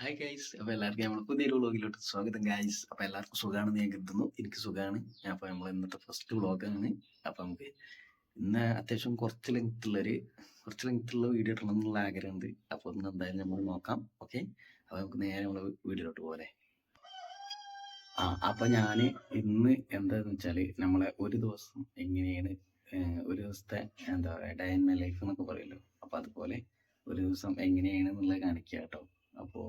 Hi guys അപ്പോൾ എല്ലാവർക്കും നമ്മൾ പുതിയൊരു വ്ളോഗിലോട്ട് സ്വാഗതം ഗൈസ് അപ്പോൾ എല്ലാവർക്കും സുഖമാണെന്ന് ഞാൻ കരുതുന്നു. എനിക്ക് സുഖമാണ് അപ്പോൾ നമ്മൾ ഇന്നത്തെ ഫസ്റ്റ് വ്ളോഗാണ് അപ്പോൾ നമുക്ക് ഇന്ന് അത്യാവശ്യം കുറച്ച് ലെങ്ത്തുള്ളൊരു കുറച്ച് ലെങ്ത്തുള്ള വീഡിയോ ഇടണം എന്നുള്ള ആഗ്രഹമുണ്ട്. അപ്പോൾ ഇന്ന് എന്തായാലും നമ്മൾ നോക്കാം. ഓക്കെ അപ്പോൾ നമുക്ക് നേരെ നമ്മൾ വീഡിയോയിലോട്ട് പോലെ ആ അപ്പോൾ ഞാൻ ഇന്ന് എന്താണെന്ന് വെച്ചാൽ നമ്മളെ ഒരു ദിവസം എങ്ങനെയാണ് ഒരു ദിവസത്തെ എന്താ പറയുക ഡയൻ മൈ ലൈഫ് എന്നൊക്കെ പറയുമല്ലോ. അപ്പോൾ അതുപോലെ ഒരു ദിവസം എങ്ങനെയാണ് എന്നുള്ളത് കാണിക്കുക കേട്ടോ അപ്പോ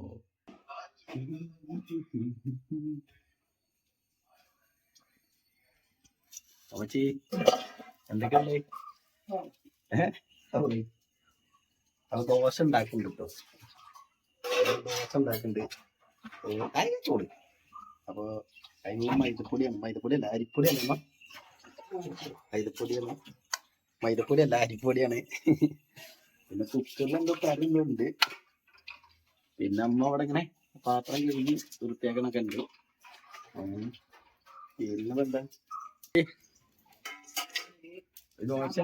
അമ്മച്ചി എന്തൊക്കെയുണ്ട്? ഏഹ് അത്. ദോശ ഉണ്ടാക്കുന്നുണ്ട് കേട്ടോ ദോശ ഉണ്ടാക്കുന്നുണ്ട്. ചോട് അപ്പൊ അതിനുള്ള മൈദപ്പൊടിയാണ്. മൈദപ്പൊടി അല്ല അരിപ്പൊടിയാണ് അമ്മ. മൈദപ്പൊടിയാണ്. മൈദപ്പൊടി അല്ല അരിപ്പൊടിയാണ്. പിന്നെ കുക്കറിൽ എന്തോ കറിയുണ്ട് പിന്നെ അമ്മ അവിടെ ഇങ്ങനെ പാത്രം കഴുകി വൃത്തിയാക്കണൊക്കെ ഉണ്ട്. പിന്നെ ദോശ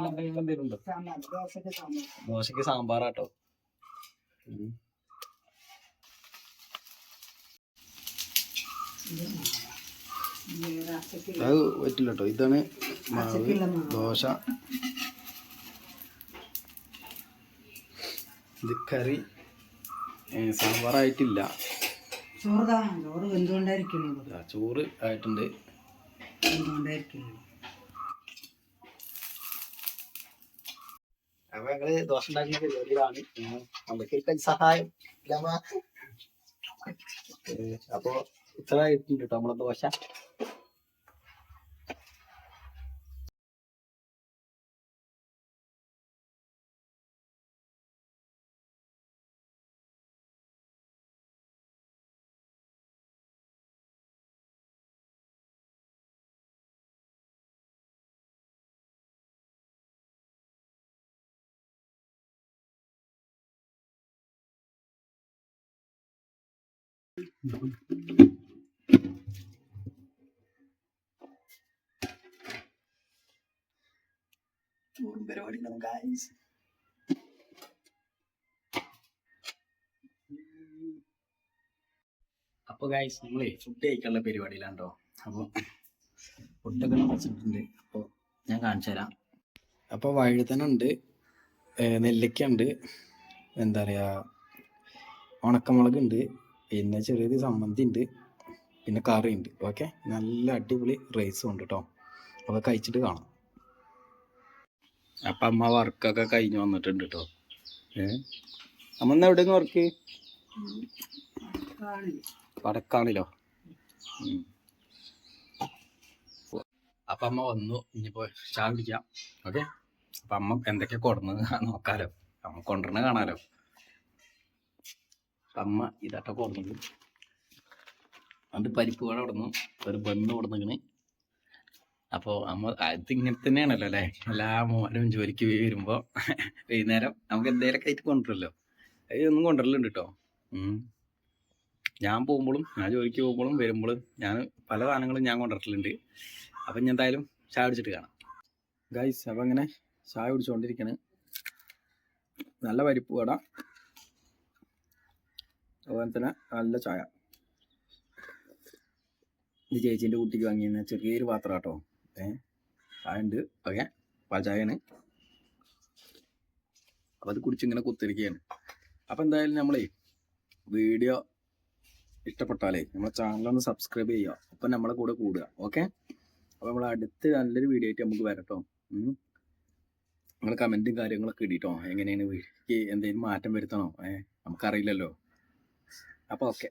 ദോശക്ക് സാമ്പാറാട്ടോ. അത് പറ്റില്ല കേട്ടോ ഇതാണ് മാവ് ദോശ. ഇത് കറി. സാമ്പാറായിട്ടില്ല. ചോറുതാ? ചോറ് ചോറ് ആയിട്ടുണ്ട്. അപ്പൊ ഞങ്ങൾ ദോശ ഉണ്ടാക്കുന്ന പരിപാടിയിലാണ് നമുക്ക് സഹായം. അപ്പോ ഇത്ര ആയിട്ടുണ്ട് കേട്ടോ നമ്മളെ ദോശ. പരിപാടിയിലാണ് ഗായ്സ് അപ്പൊ ഗായ്സ് നമ്മളെ ഫുഡ് കഴിക്കാനുള്ള പരിപാടിയിലാണ്ടോ അപ്പോൾ അപ്പൊ ഫുഡൊക്കെ വെച്ചിട്ടുണ്ട്. അപ്പോൾ ഞാൻ കാണിച്ചു തരാം. അപ്പൊ വഴുതനുണ്ട് നെല്ലിക്ക ഉണ്ട് എന്താ പറയാ ഉണക്കമുളക് ഉണ്ട് പിന്നെ ചെറിയൊരു സമ്മന്തി ഉണ്ട് പിന്നെ കറി ഉണ്ട് ഓക്കെ നല്ല അടിപൊളി റൈസും ഉണ്ട് കേട്ടോ അപ്പൊ കഴിച്ചിട്ട് കാണാം. അപ്പൊ അമ്മ വർക്കൊക്കെ കഴിഞ്ഞ് വന്നിട്ടുണ്ട് കേട്ടോ ഏ? അമ്മ എവിടെ എവിടെയെന്ന് വർക്ക് വടക്കാണല്ലോ അപ്പം അമ്മ വന്നു. ഇനിയിപ്പോ ചായ കുടിക്കാം. ഓക്കെ അപ്പൊ അമ്മ എന്തൊക്കെ കൊടുന്നത്? നോക്കാലോ. അമ്മ കൊണ്ടുവരണ കാണാലോ. അപ്പൊ അമ്മ കുറഞ്ഞത് അത് പരിപ്പ് വട കൊടുന്നു ഒരു ബണ്ണ് കൊടുന്നിങ്ങനെ അപ്പോൾ അമ്മ ഇങ്ങനെ തന്നെയാണല്ലോ അല്ലേ? എല്ലാ മോനും ജോലിക്ക് വരുമ്പോൾ വൈകുന്നേരം നമുക്ക് എന്തെങ്കിലുമൊക്കെ ആയിട്ട് കൊണ്ടുവരല്ലോ. അതൊന്നും കൊണ്ടുവരലുണ്ട് കേട്ടോ ഞാൻ പോകുമ്പോഴും ഞാൻ ജോലിക്ക് പോകുമ്പോഴും വരുമ്പോഴും ഞാൻ പല സാധനങ്ങളും ഞാൻ കൊണ്ടുവരലുണ്ട്. അപ്പം ഞാൻ എന്തായാലും ചായ കുടിച്ചിട്ട് കാണാം. ഗൈസ് അപ്പം അങ്ങനെ ചായ കുടിച്ചുകൊണ്ടിരിക്കണ് നല്ല പരിപ്പ് വട. അതുപോലെ തന്നെ നല്ല ചായ. ഇത് ചേച്ചീന്റെ കുട്ടിക്ക് വാങ്ങിയ ചെറിയൊരു പാത്രം കേട്ടോ ഏ ചായ ഉണ്ട്. ഓക്കെ പാൽ ചായയാണ്. അപ്പം അത് കുടിച്ചിങ്ങനെ കുത്തിരിക്കുകയാണ് അപ്പം എന്തായാലും നമ്മളേ വീഡിയോ ഇഷ്ടപ്പെട്ടാലേ നമ്മളെ ചാനലൊന്ന് സബ്സ്ക്രൈബ് ചെയ്യുക. അപ്പം നമ്മളെ കൂടെ കൂടുക. ഓക്കെ? അപ്പോൾ നമ്മൾ അടുത്ത് നല്ലൊരു വീഡിയോ ആയിട്ട് നമുക്ക് വരട്ടോ നിങ്ങൾ കമന്റും കാര്യങ്ങളൊക്കെ ഇടിട്ടോ. എങ്ങനെയാണ് വീഡിയോക്ക് എന്തെങ്കിലും മാറ്റം വരുത്തണോ? ഏഹ് നമുക്കറിയില്ലല്ലോ. അപ്പോൾ ഓക്കെ